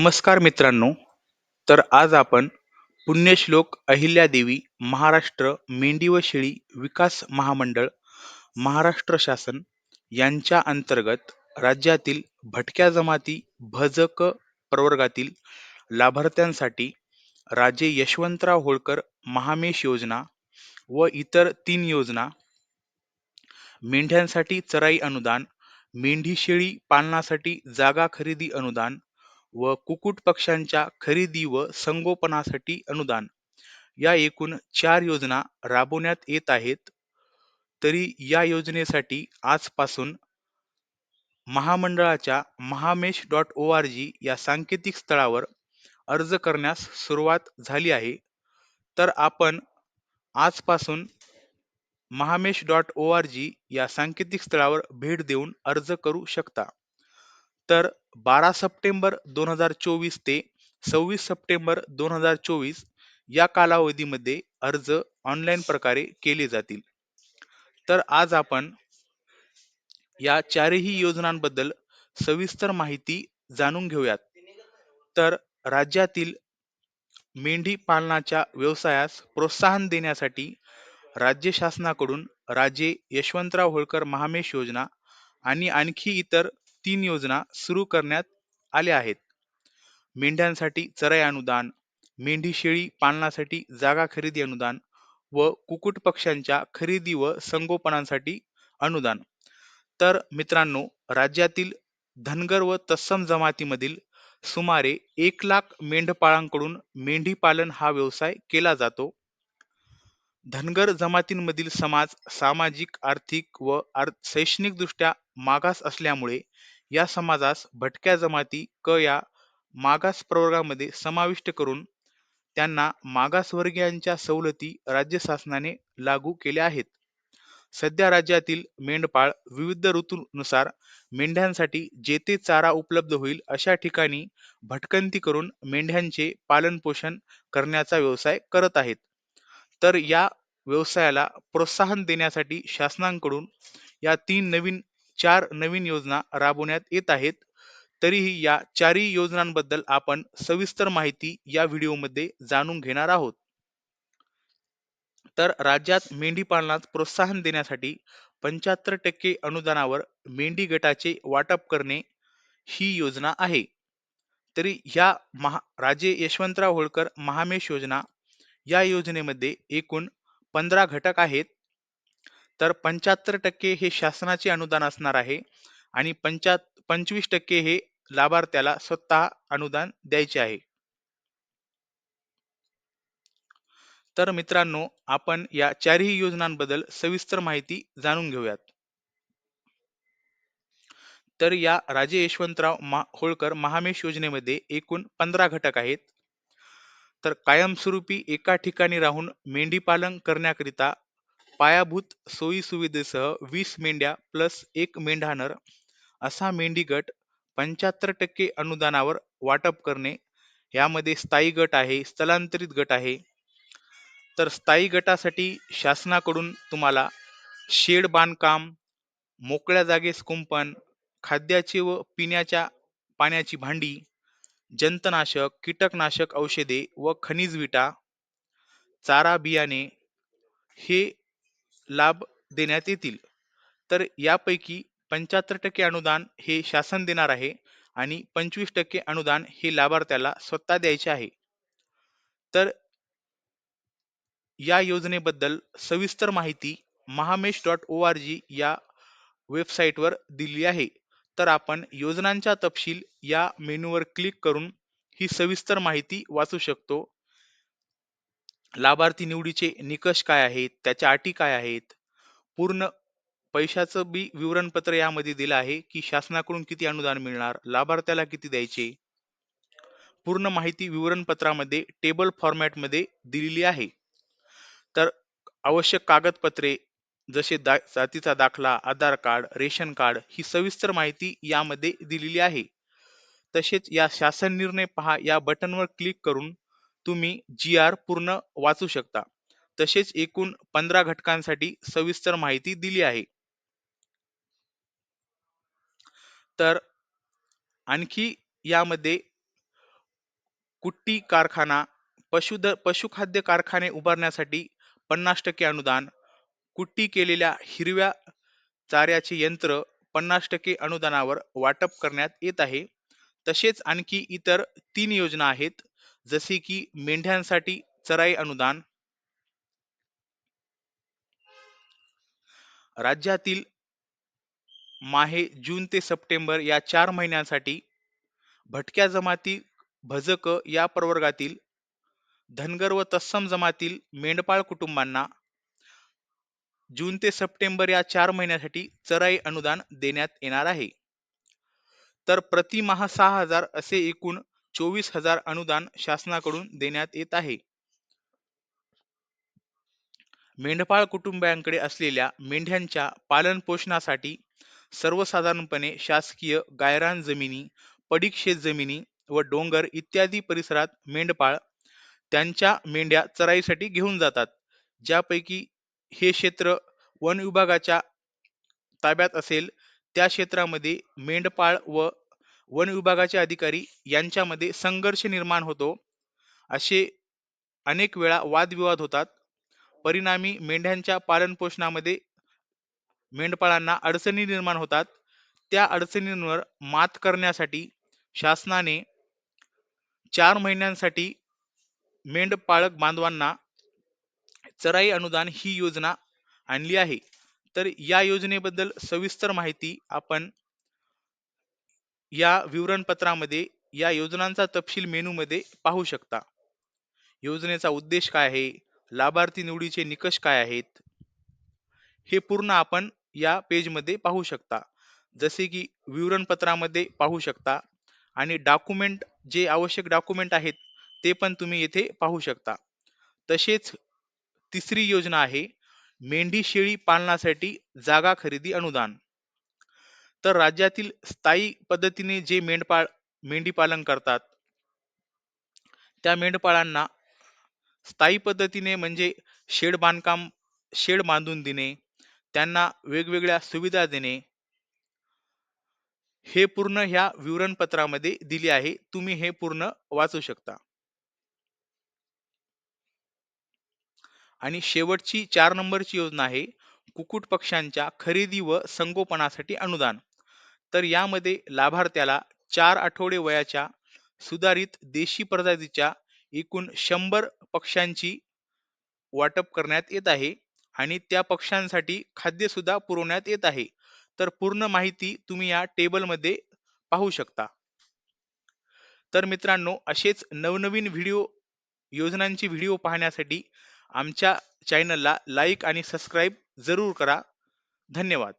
नमस्कार मित्रांनो तर आज आपण पुण्यश्लोक अहिल्यादेवी महाराष्ट्र मेंढी व शेळी विकास महामंडळ महाराष्ट्र शासन यांच्या अंतर्गत राज्यातील भटक्या जमाती भजक प्रवर्गातील लाभार्थ्यांसाठी राजे यशवंतराव होळकर महामेश योजना व इतर तीन योजना मेंढ्यांसाठी चराई अनुदान मेंढी शेळी पालनासाठी जागा खरेदी अनुदान व कुकुट पक्ष्यांच्या खरेदी व संगोपनासाठी अनुदान. या एकूण चार योजना राबवण्यात येत आहेत. तरी या योजनेसाठी आजपासून महामंडळाच्या Mahamesh dot O R G या सांकेतिक स्थळावर अर्ज करण्यास सुरुवात झाली आहे. तर आपण आजपासून Mahamesh dot O R G या सांकेतिक स्थळावर भेट देऊन अर्ज करू शकता. तर बारा सप्टेंबर दोन हजार चोवीस ते सव्वीस सप्टेंबर दोन हजार चोवीस या कालावधीमध्ये अर्ज ऑनलाईन प्रकारे केले जातील. तर आज आपण या चारही योजनांबद्दल सविस्तर माहिती जाणून घेऊयात. तर राज्यातील मेंढी पालनाच्या व्यवसायास प्रोत्साहन देण्यासाठी राज्य शासनाकडून राजे यशवंतराव होळकर महामेश योजना आणि आणखी इतर तीन योजना सुरू करण्यात आल्या आहेत. मेंढ्यांसाठी चराई अनुदान मेंढी शेळी पालनासाठी जागा खरेदी अनुदान व कुकुट पक्ष्यांच्या खरेदी व संगोपनासाठी अनुदान. तर मित्रांनो राज्यातील धनगर व तत्सम जमातीमधील सुमारे एक लाख मेंढपाळांकडून मेंढी पालन हा व्यवसाय केला जातो. धनगर जमातींमधील समाज सामाजिक आर्थिक व शैक्षणिक दृष्ट्या मागास असल्यामुळे या समाजास भटक्या जमाती क या मागास प्रवर्गामध्ये समाविष्ट करून त्यांना मागासवर्गीयांच्या सवलती राज्य शासनाने लागू केल्या आहेत. सध्या राज्यातील मेंढपाळ विविध ऋतूनुसार मेंढ्यांसाठी जेथे चारा उपलब्ध होईल अशा ठिकाणी भटकंती करून मेंढ्यांचे पालन पोषण करण्याचा व्यवसाय करत आहेत. तर या व्यवसायाला प्रोत्साहन देण्यासाठी शासनाकडून या तीन नवीन चार नवीन योजना राबवण्यात येत आहेत. तरीही या चारही योजनांबद्दल आपण सविस्तर माहिती या व्हिडिओमध्ये जाणून घेणार आहोत. तर राज्यात मेंढी पालनात प्रोत्साहन देण्यासाठी पंच्याहत्तर टक्के अनुदानावर मेंढी गटाचे वाटप करणे ही योजना आहे. तरी ह्या महा राजे यशवंतराव होळकर महामेश योजना या योजनेमध्ये एकूण पंधरा घटक आहेत. तर पंच्याहत्तर टक्के हे शासनाचे अनुदान असणार आहे आणि पंचा पंचवीस टक्के हे लाभार्थ्याला स्वतः अनुदान द्यायचे आहे. तर मित्रांनो आपण या चारही योजनांबद्दल सविस्तर माहिती जाणून घेऊयात. तर या राजे यशवंतराव मा होळकर महामेश योजनेमध्ये एकूण पंधरा घटक आहेत. तर कायमस्वरूपी एका ठिकाणी राहून मेंढीपालन करण्याकरिता पायाभूत सोयी सुविधेसह वीस मेंढ्या प्लस एक मेंढानर असा मेंढी गट पंच्याहत्तर टक्के अनुदानावर वाटप करणे यामध्ये स्थायी गट आहे स्थलांतरित गट आहे. तर स्थायी गटासाठी शासनाकडून तुम्हाला शेड बांधकाम मोकळ्या जागेस कुंपण खाद्याचे व पिण्याच्या पाण्याची भांडी जंतनाशक कीटकनाशक औषधे व खनिज विटा चारा बियाणे हे लाभ देण्यात येतील. तर यापैकी पंच्याहत्तर टक्के अनुदान हे शासन देणार आहे आणि पंचवीस टक्के अनुदान हे लाभार्थ्याला स्वतः द्यायचे आहे. तर या योजनेबद्दल सविस्तर माहिती Mahamesh dot O R G या वेबसाईटवर दिली आहे. तर आपण योजनांचा तपशील या मेनूवर क्लिक करून ही सविस्तर माहिती वाचू शकतो. लाभार्थी निवडीचे निकष काय आहेत? त्याच्या अटी काय आहेत? पूर्ण पैशाचं बी विवरणपत्र यामध्ये दिलं आहे की शासनाकडून किती अनुदान मिळणार? लाभार्थ्याला किती द्यायचे? पूर्ण माहिती विवरणपत्रामध्ये टेबल फॉर्मॅटमध्ये दिलेली आहे. तर आवश्यक कागदपत्रे जसे दा जातीचा दाखला आधार कार्ड रेशन कार्ड ही सविस्तर माहिती यामध्ये दिलेली आहे. तसेच या शासन निर्णय पहा या बटनवर क्लिक करून तुम्ही जी आर पूर्ण वाचू शकता. तसेच एकूण पंधरा घटकांसाठी सविस्तर माहिती दिली आहे. तर आणखी यामध्ये कुट्टी कारखाना पशुध पशुखाद्य कारखाने उभारण्यासाठी पन्नास टक्के अनुदान कुट्टी केलेल्या हिरव्या चाऱ्याचे यंत्र पन्नास टक्के अनुदानावर वाटप करण्यात येत आहे. तसेच आणखी इतर तीन योजना आहेत. जसे की मेंढ्यांसाठी चराई अनुदान. राज्यातील माहे जून ते सप्टेंबर या चार महिन्यांसाठी भटक्या जमाती भजक या प्रवर्गातील धनगर व तत्सम जमातील मेंढपाळ कुटुंबांना जून ते सप्टेंबर या चार महिन्यासाठी चराई अनुदान देण्यात येणार आहे. तर प्रतिमाह सहा हजार असे एकूण चोवीस हजार अनुदान शासनाकडून देण्यात येत आहे. मेंढपाळ कुटुंबियांकडे असलेल्या मेंढ्यांच्या पालन पोषणासाठी सर्वसाधारणपणे शासकीय गायरान जमिनी पडीक शेत जमिनी व डोंगर इत्यादी परिसरात मेंढपाळ त्यांच्या मेंढ्या चराईसाठी घेऊन जातात. ज्यापैकी हे क्षेत्र वन विभागाच्या ताब्यात असेल त्या क्षेत्रामध्ये मेंढपाळ व वन विभागाचे अधिकारी यांच्यामध्ये संघर्ष निर्माण होतो. असे अनेक वेळा वादविवाद होतात. परिणामी मेंढ्यांच्या पालनपोषणामध्ये मेंढपाळांना अडचणी निर्माण होतात. त्या अडचणींवर मात करण्यासाठी शासनाने चार महिन्यांसाठी मेंढपाळक बांधवांना चराई अनुदान ही योजना आणली आहे. तर या योजनेबद्दल सविस्तर माहिती आपण या विवरणपत्रामध्ये या योजनांचा तपशील मेनू मध्ये पाहू शकता. योजनेचा उद्देश काय आहे? लाभार्थी निवडीचे निकष काय आहेत? हे पूर्ण आपण या पेजमध्ये पाहू शकता. जसे की विवरणपत्रामध्ये पाहू शकता आणि डॉक्युमेंट जे आवश्यक डॉक्युमेंट आहेत ते पण तुम्ही येथे पाहू शकता. तसेच तिसरी योजना आहे मेंढी शेळी पालनासाठी जागा खरेदी अनुदान. तर राज्यातील स्थायी पद्धतीने जे मेंढपाळ मेंढी पालन करतात त्या मेंढपाळांना स्थायी पद्धतीने म्हणजे शेड बांधकाम शेड बांधून देणे त्यांना वेगवेगळ्या सुविधा देणे हे पूर्ण ह्या विवरणपत्रामध्ये दिले आहे. तुम्ही हे पूर्ण वाचू शकता. आणि शेवटची चार नंबरची योजना आहे कुकुट पक्ष्यांच्या खरेदी व संगोपनासाठी अनुदान. तर यामध्ये लाभार्थ्याला चार आठवडे वयाच्या सुधारित देशी प्रजातीच्या एकूण शंभर पक्ष्यांची वाटप करण्यात येत आहे आणि त्या पक्ष्यांसाठी खाद्य सुद्धा पुरवण्यात येत आहे. तर पूर्ण माहिती तुम्ही या टेबलमध्ये पाहू शकता. तर मित्रांनो असेच नवनवीन व्हिडिओ योजनांची व्हिडिओ पाहण्यासाठी आमच्या चॅनलला लाईक आणि सबस्क्राईब जरूर करा. धन्यवाद.